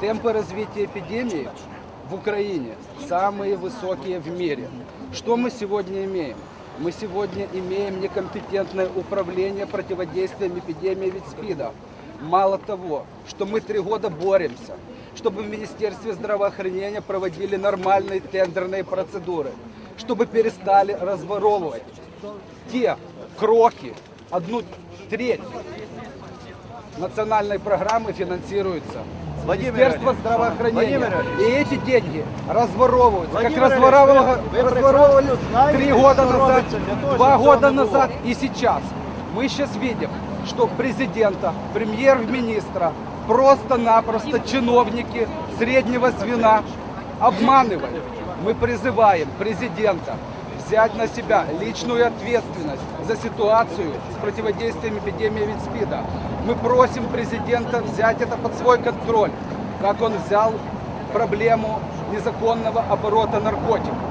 Темпы развития эпидемии в Украине самые высокие в мире. Что мы сегодня имеем? Мы сегодня имеем некомпетентное управление противодействием эпидемии вид СПИДа. Мало того, что мы три года боремся, чтобы в Министерстве здравоохранения проводили нормальные тендерные процедуры, чтобы перестали разворовывать те кроки, одну треть национальной программы финансируется Владимир Министерства Ильич, здравоохранения. Владимир Ильич. И эти деньги разворовываются, Владимир как Ильич, разворовывали- вы- прекрасно знаете, три года назад, того, два года назад и сейчас. Мы сейчас видим, что президента, премьер-министра, просто-напросто чиновники среднего звена обманывают. Мы призываем президента взять на себя личную ответственность за ситуацию с противодействием эпидемии вид СПИДа. Мы просим президента взять это под свой контроль, как он взял проблему незаконного оборота наркотиков.